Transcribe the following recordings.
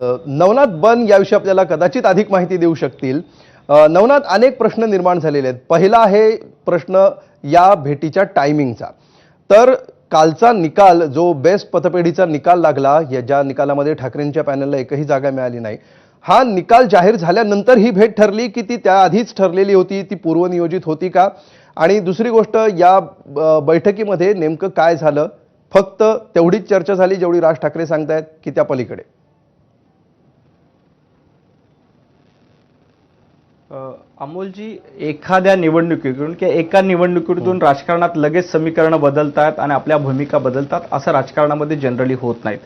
नवनाथ बन याविषयी आपल्याला कदाचित अधिक माहिती देऊ शकतील. नवनाथ अनेक प्रश्न निर्माण झालेले आहेत. पहिला आहे प्रश्न या भेटीच्या टायमिंगचा. तर कालचा निकाल जो बेस्ट पतपेढीचा निकाल लागला या ज्या निकालामध्ये ठाकरेंच्या पॅनलला एकही जागा मिळाली नाही हा निकाल जाहीर झाल्यानंतर ही भेट ठरली की ती त्याआधीच ठरलेली होती ती पूर्वनियोजित होती का? आणि दुसरी गोष्ट या बैठकीमध्ये नेमकं काय झालं? फक्त तेवढीच चर्चा झाली जेवढी राज ठाकरे सांगतायत की त्या पलीकडे. अमोलजी एखाद्या निवडणुकीतून किंवा एका निवडणुकीतून राजकारणात लगेच समीकरणं बदलतात आणि आपल्या भूमिका बदलतात असं राजकारणामध्ये जनरली होत नाहीत.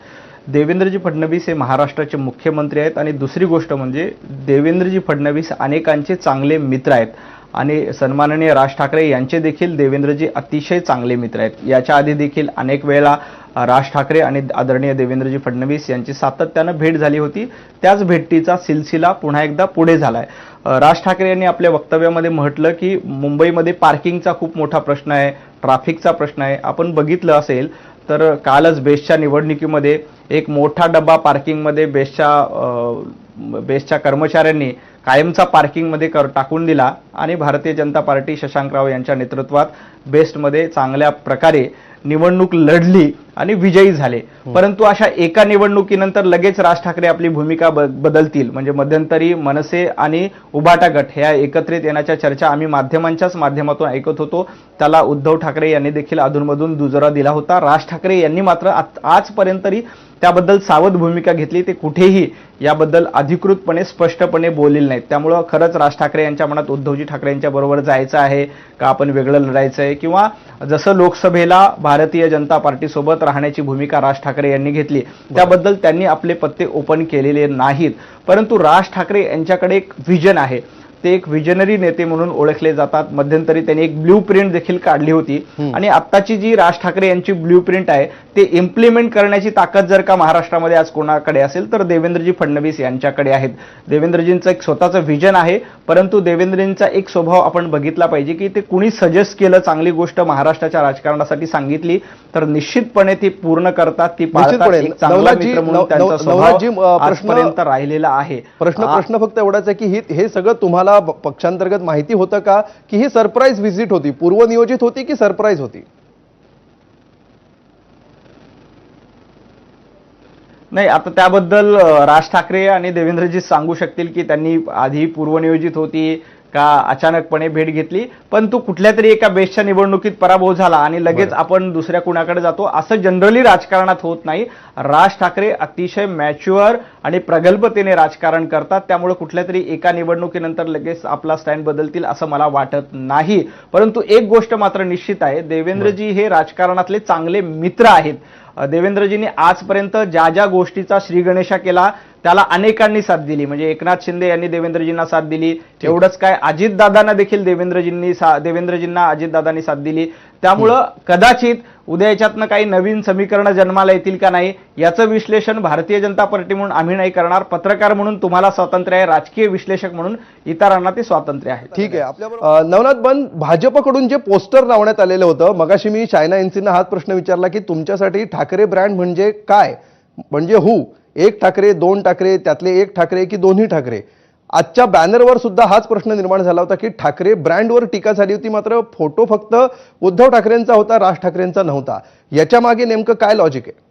देवेंद्रजी फडणवीस हे महाराष्ट्राचे मुख्यमंत्री आहेत आणि दुसरी गोष्ट म्हणजे देवेंद्रजी फडणवीस अनेकांचे चांगले मित्र आहेत. आणि सन्माननीय राज ठाकरे यांचे देखील देवेंद्रजी अतिशय चांगले मित्र आहेत. याच्या आधी देखील अनेक वेळा राज ठाकरे आणि आदरणीय देवेंद्रजी फडणवीस यांची सातत्यानं भेट झाली होती. त्याच भेटीचा सिलसिला पुन्हा एकदा पुढे झालाय. आहे राज ठाकरे यांनी आपल्या वक्तव्यामध्ये म्हटलं की मुंबईमध्ये पार्किंगचा खूप मोठा प्रश्न आहे ट्रॅफिकचा प्रश्न आहे. आपण बघितलं असेल तर कालच बेस्टच्या निवडणुकीमध्ये एक मोठा डब्बा पार्किंगमध्ये बेस्टच्या बेस्टच्या कर्मचाऱ्यांनी कायमचा पार्किंगमध्ये कर टाकून दिला आणि भारतीय जनता पार्टी शशांकराव यांच्या नेतृत्वात बेस्टमध्ये चांगल्या प्रकारे निवडणूक लढली. आणि विजयी झाले. परंतु अशा एका निवडणुकीनंतर लगेच राज ठाकरे आपली भूमिका ब- बदलतील. म्हणजे मध्यंतरी मनसे आणि उबाटा गट ह्या एकत्रित येण्याच्या चर्चा आम्ही माध्यमांच्याच माध्यमातून ऐकत होतो. त्याला उद्धव ठाकरे यांनी देखील अधूनमधून दुजोरा दिला होता. राज ठाकरे यांनी मात्र आत- आजपर्यंतरी त्याबद्दल सावध भूमिका घेतली. ते कुठेही याबद्दल अधिकृतपणे स्पष्टपणे बोललेले नाहीत. त्यामुळं खरंच राज ठाकरे यांच्या मनात उद्धवजी ठाकरे यांच्या बरोबर जायचं आहे. का आपण वेगळं लढायचं आहे किंवा जसं लोकसभेला भारतीय जनता पार्टीसोबत राहण्याची भूमिका राज ठाकरे यांनी घेतली. त्याबद्दल त्यांनी आपले पत्ते ओपन केलेले नाहीत. परंतु राज ठाकरे यांच्याकडे एक व्हिजन आहे. ते एक विजनरी नेते म्हणून ओळखले जातात. मध्यंतरी त्यांनी एक ब्ल्यू प्रिंट देखील काढली होती. आणि आत्ताची जी राज ठाकरे यांची ब्ल्यू प्रिंट आहे ते इम्प्लिमेंट करण्याची ताकद जर का महाराष्ट्रामध्ये आज कोणाकडे असेल तर देवेंद्रजी फडणवीस यांच्याकडे आहेत. देवेंद्रजींचं एक स्वतःचं व्हिजन आहे परंतु देवेंद्रजींचा एक स्वभाव आपण बघितला पाहिजे की ते कुणी सजेस्ट केलं चांगली गोष्ट महाराष्ट्राच्या राजकारणासाठी सांगितली तर निश्चितपणे ती पूर्ण करतात ती पाळतात. राहिलेला आहे. प्रश्न प्रश्न फक्त एवढाच आहे की हे सगळं तुम्हाला तुम्हाला पक्षांतर्गत माहिती होतं का की ही सरप्राईज व्हिजिट होती? पूर्वनियोजित होती की सरप्राईज होती? नाही आता त्याबद्दल राज ठाकरे आणि देवेंद्रजी सांगू शकतील की त्यांनी आधी पूर्वनियोजित होती का अचानकपणे भेट घेतली पण तो कुठल्या तरी एका बेस्टच्या निवडणुकीत पराभव झाला आणि लगेच. आपण दुसऱ्या कुणाकडे जातो असं जनरली राजकारणात होत नाही. राज ठाकरे अतिशय मॅच्युअर आणि प्रगल्भतेने राजकारण करतात त्यामुळे कुठल्या तरी एका निवडणुकीनंतर लगेच आपला स्टँड बदलतील असं मला वाटत नाही. परंतु एक गोष्ट मात्र निश्चित आहे देवेंद्रजी हे राजकारणातले चांगले मित्र आहेत. देवेंद्रजींनी आजपर्यंत ज्या ज्या गोष्टीचा श्रीगणेशा केला त्याला अनेकांनी साथ दिली. म्हणजे एकनाथ शिंदे यांनी देवेंद्रजींना साथ दिली. एवढंच काय अजितदादांना देखील देवेंद्रजींनी सा देवेंद्रजींना अजितदादांनी साथ दिली. त्यामुळं कदाचित उद्या याच्यातनं काही नवीन समीकरणं जन्माला येतील का नाही याचं विश्लेषण भारतीय जनता पार्टी म्हणून आम्ही नाही करणार. पत्रकार म्हणून तुम्हाला स्वातंत्र्य आहे राजकीय विश्लेषक म्हणून इतरांना ते स्वातंत्र्य आहे. ठीक आहे. आपल्या नवनाथ बन भाजपकडून जे पोस्टर लावण्यात आलेलं होतं मगाशी मी चायना एनसीना हाच प्रश्न विचारला की तुमच्यासाठी ठाकरे ब्रँड म्हणजे काय? म्हणजे हु एक ठाकरे दोन ठाकरे त्यातले एक ठाकरे की दोन्ही ठाकरे? आजच्या बॅनरवर सुद्धा हाच प्रश्न निर्माण झाला होता की ठाकरे ब्रँडवर टीका झाली होती मात्र फोटो फक्त उद्धव ठाकरेंचा होता राज ठाकरेंचा नव्हता. याच्या मागे नेमकं काय लॉजिक आहे?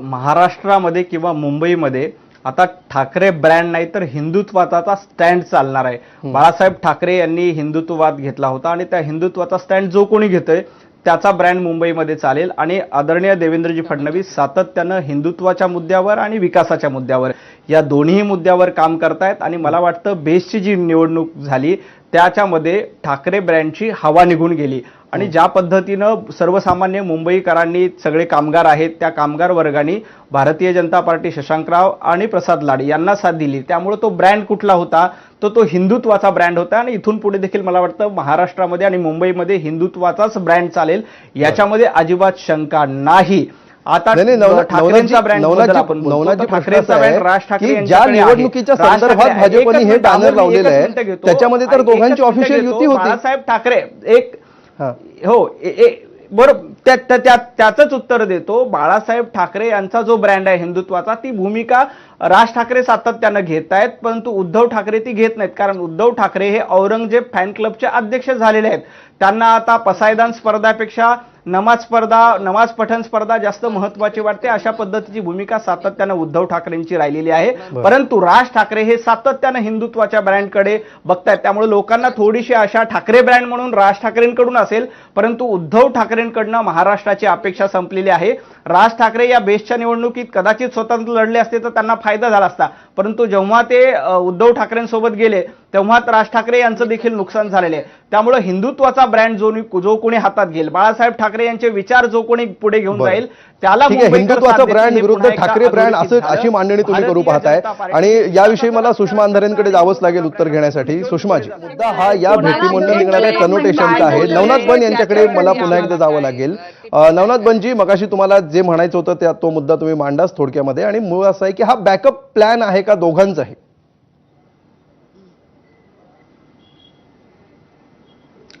महाराष्ट्रामध्ये किंवा मुंबईमध्ये आता ठाकरे ब्रँड नाही तर हिंदुत्वाचा स्टँड चालणार आहे. बाळासाहेब ठाकरे यांनी हिंदुत्ववाद घेतला होता आणि त्या हिंदुत्वाचा स्टँड जो कोणी घेतोय त्याचा ब्रँड मुंबईमध्ये चालेल. आणि आदरणीय देवेंद्रजी फडणवीस सातत्यानं हिंदुत्वाच्या मुद्द्यावर आणि विकासाच्या मुद्द्यावर या दोन्ही मुद्द्यावर काम करतायत. आणि मला वाटतं बेस्टची जी निवडणूक झाली त्याच्यामध्ये ठाकरे ब्रँडची हवा निघून गेली. आणि ज्या पद्धतीनं सर्वसामान्य मुंबईकरांनी सगळे कामगार आहेत त्या कामगार वर्गाने भारतीय जनता पार्टी शशांकराव आणि प्रसाद लाड यांना साथ दिली त्यामुळे तो ब्रँड कुठला होता तो तो हिंदुत्वाचा ब्रँड होता आणि इथून पुढे देखील मला वाटतं महाराष्ट्रामध्ये आणि मुंबईमध्ये हिंदुत्वाचाच ब्रँड चालेल याच्यामध्ये अजिबात शंका नाही आता ठाकरेंचा ब्रँड ठाकरेंचा ब्रँड राज ठाकरे ज्या. निवडणुकीच्या संदर्भात भाजपने हे बॅनर लावलेलं आहे. त्याच्यामध्ये तर दोघांची. युती होती. बाळासाहेब ठाकरे एक हो. ए- ए- बरोबर त्या- त्या- त्या- त्याचंच उत्तर देतो. बाळासाहेब ठाकरे यांचा जो ब्रँड आहे हिंदुत्वाचा ती भूमिका राज ठाकरे सातत्यानं घेत आहेत परंतु उद्धव ठाकरे ती घेत नाहीत. कारण उद्धव ठाकरे हे औरंगजेब फॅन क्लबचे अध्यक्ष झालेले आहेत. त्यांना आता पसायदान स्पर्धापेक्षा नमाज स्पर्धा नमाज पठण स्पर्धा जास्त महत्वाची वाटते. अशा पद्धतीची भूमिका सातत्यानं उद्धव ठाकरेंची राहिलेली आहे. परंतु राज ठाकरे हे सातत्यानं हिंदुत्वाच्या ब्रँडकडे बघतायत. त्यामुळे लोकांना थोडीशी आशा ठाकरे ब्रँड म्हणून राज ठाकरेंकडून असेल. परंतु उद्धव ठाकरेंकडनं महाराष्ट्राची अपेक्षा संपलेली आहे. राज ठाकरे या बेस्टच्या निवडणुकीत कदाचित स्वतंत्र लढले असते तर त्यांना फायदा झाला असता. परंतु जेव्हा ते उद्धव ठाकरेंसोबत गेले तेव्हा राज ठाकरे यांचं देखील नुकसान झालेले आहे. त्यामुळे हिंदुत्वाचा ब्रँड जो जो कोणी हातात घेईल बाळासाहेब ठाकरे यांचे विचार जो कोणी पुढे घेऊन. जाईल त्याला आहे हिंदुत्वाचा. ब्रँड विरुद्ध ठाकरे ब्रँड असं. अशी मांडणी तुम्ही करू पाहताय. आणि याविषयी मला सुषमा अंधारेंकडे जावंच लागेल उत्तर घेण्यासाठी. सुषमाजी मुद्दा हा या भेटीमधून निघणाऱ्या कनोटेशनचा आहे. नवनाथ बन यांच्याकडे मला पुन्हा एकदा जावं लागेल. नवनाथ बनजी मगाशी तुम्हाला जे म्हणायचं होतं त्या तो मुद्दा तुम्ही मांडाच थोडक्यामध्ये. आणि मूळ असं आहे की हा बॅकअप प्लॅन आहे का दोघांचाही?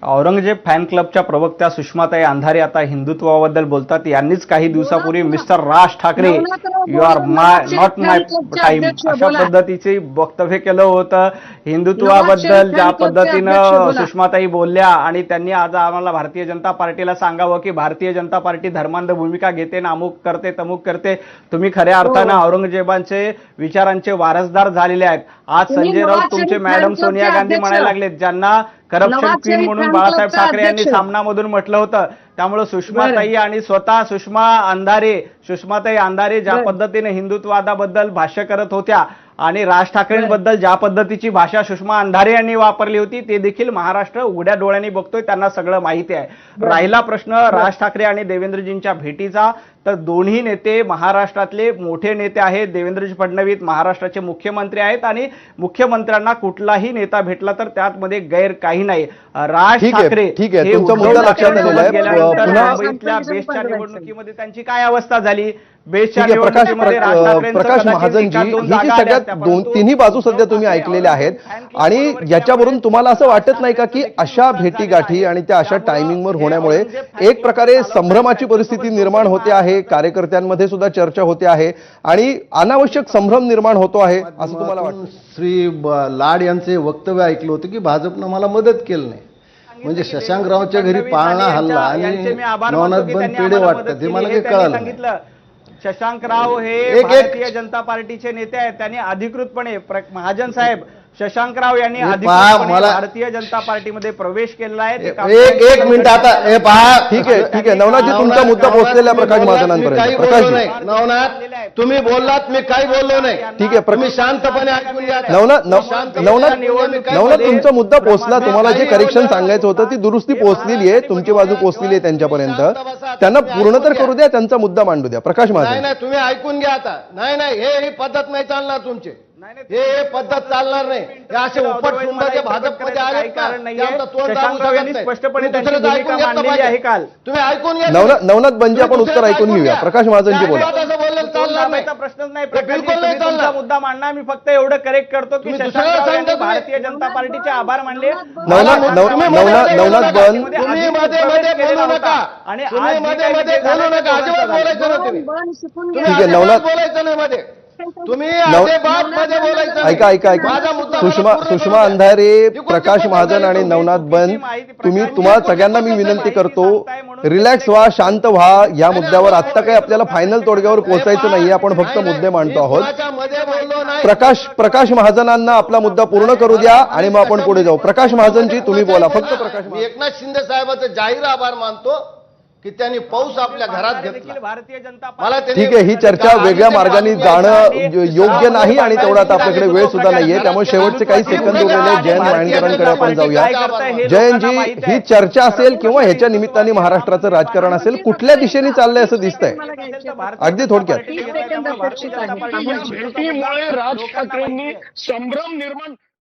औरंगजेब फॅन क्लबच्या प्रवक्त्या सुषमाताई अंधारे आता हिंदुत्वाबद्दल बोलतात. यांनीच काही दिवसापूर्वी mister Raj Thackeray you are my not my time अशा पद्धतीचे वक्तव्य केलं होतं. हिंदुत्वाबद्दल ज्या पद्धतीनं सुषमाताई बोलल्या आणि त्यांनी आज आम्हाला भारतीय जनता पार्टीला सांगावं की भारतीय जनता पार्टी धर्मांध भूमिका घेते ना अमुक करते तमुक करते. तुम्ही खऱ्या अर्थानं औरंगजेबांचे विचारांचे वारसदार झालेले आहेत. आज संजय राऊत तुमचे मॅडम सोनिया गांधी. म्हणायला लागलेत ज्यांना करप्शन क्वीन म्हणून बाळासाहेब ठाकरे यांनी. सामनामधून म्हटलं होतं त्यामुळे सुषमाताई आणि स्वतः सुषमा अंधारे सुषमाताई अंधारे ज्या. पद्धतीने हिंदुत्वादाबद्दल भाष्य करत होत्या आणि राज ठाकरेंबद्दल ज्या पद्धतीची भाषा सुषमा अंधारे यांनी वापरली होती ते देखील महाराष्ट्र उघड्या डोळ्यांनी बघतोय त्यांना सगळं माहिती आहे. राहिला प्रश्न राज ठाकरे आणि देवेंद्रजींच्या भेटीचा. तर दोन्ही नेते महाराष्ट्रातले मोठे नेते आहेत देवेंद्रजी फडणवीस महाराष्ट्राचे मुख्यमंत्री आहेत आणि मुख्यमंत्र्यांना कुठलाही नेता भेटला तर त्यातमध्ये गैर काही नाही. राज ठीक आहे, ठाकरे पुन्हा- मुंबईतल्या बेस्टच्या निवडणुकीमध्ये त्यांची काय अवस्था झाली? बेस्टच्या प्रकाश निवडणुकीमध्ये राज महाजनजी ही सगळ्यात दोन तिन्ही बाजू सध्या तुम्ही ऐकलेल्या आहेत. आणि याच्यावरून तुम्हाला असं वाटत नाही का की अशा भेटीगाठी आणि त्या अशा टायमिंगवर होण्यामुळे एक प्रकारे संभ्रमाची परिस्थिती निर्माण होते आहे. कार्यकर्त्यांमध्ये सुद्धा चर्चा होते आहे. आणि अनावश्यक संभ्रम निर्माण होतो आहे असं तुम्हाला वाटतं? श्री लाड यांचे वक्तव्य ऐकलं होतं की भाजपनं मला मदत केलं नाही. म्हणजे शशांकरावच्या घरी पाळणा हल्ला आणि यांचे मी आभार मानतो नवनाथ की बन त्यांनी पेढे वाटतात हे. मला काही कळालं शशांकराव हे भारतीय जनता पार्टीचे नेते आहेत त्यांनी अधिकृतपणे महाजन साहेब शशांकराव यांनी मला- भारतीय जनता पार्टीमध्ये प्रवेश केलेला आहे एक एक मिनिट आता हे पहा. ठीक आहे ठीक आहे. नवनाथजी तुमचा मुद्दा पोहोचलेला प्रकाश महाजनांपर्यंत नाही. नवनाथ तुम्ही बोललात मी काही बोललो नाही. ठीक आहे प्र- तुम्ही शांतपणे ऐकून घ्या. नवनाथ नवनाथ तुमचा मुद्दा पोहोचला तुम्हाला जे करेक्शन सांगायचं होतं ती दुरुस्ती पोहोचलेली आहे. तुमची बाजू पोहोचलेली आहे त्यांच्यापर्यंत. त्यांना पूर्ण तर करू द्या त्यांचा मुद्दा मांडू द्या. प्रकाश नाही महाजन नाही तुम्ही ऐकून घ्या आता. नाही नाही हे ही पद्धत नाही चालणार तुमची. हे हे पद्धत चालणार नाही हे असे उपट सुंबाचे भाजपमध्ये आले कारण नाही. स्पष्टपणे. आहे काल. तुम्ही ऐकून घ्या नवनाथ बंजी आपण उत्तर ऐकून घेऊया. प्रकाश महाजनजी बोला प्रश्नच नाही. बिलकुल. मुद्दा मांडणार मी फक्त एवढं करेक्ट करतो की. भारतीय जनता पार्टीचे आभार मानले नवनाथ नका आणि ठीक आहे, नवनाथ- बोलायचं नाही मध्ये तुम्ही नाही. ऐका ऐका ऐका सुषमा सुषमा. अंधारे प्रकाश महाजन आणि? नवनाथ बन तुम्ही तुम्हाला सगळ्यांना मी? विनंती करतो रिलॅक्स व्हा शांत व्हा या मुद्द्यावर आत्ता काही आपल्याला फायनल तोडग्यावर पोहोचायचं नाहीये आपण फक्त नाही, मुद्दे नाही. मांडतो आहोत नाही प्रकाश प्रकाश महाजनांना आपला मुद्दा पूर्ण करू द्या आणि मग आपण पुढे जाऊ प्रकाश महाजनजी तुम्ही बोला फक्त प्रकाश एकनाथ शिंदे साहेबांचे जाहीर आभार मानतो की त्यांनी पाऊस आपल्या घरात घेतला. भारतीय जनता मला ठीक आहे ही चर्चा वेगळ्या मार्गाने जाणं योग्य नाही आणि तेवढा आता आपल्याकडे वेळ सुद्धा नाहीये त्यामुळे शेवटचे काही सेकंद उरलेले जयंत मायंकरांकडे आपण जाऊया जयंतजी ही चर्चा असेल किंवा ह्याच्या निमित्ताने महाराष्ट्राचं राजकारण असेल कुठल्या दिशेने चाललंय असं दिसतंय? अगदी थोडक्यात. राज ठाकरेंनी संभ्रम निर्माण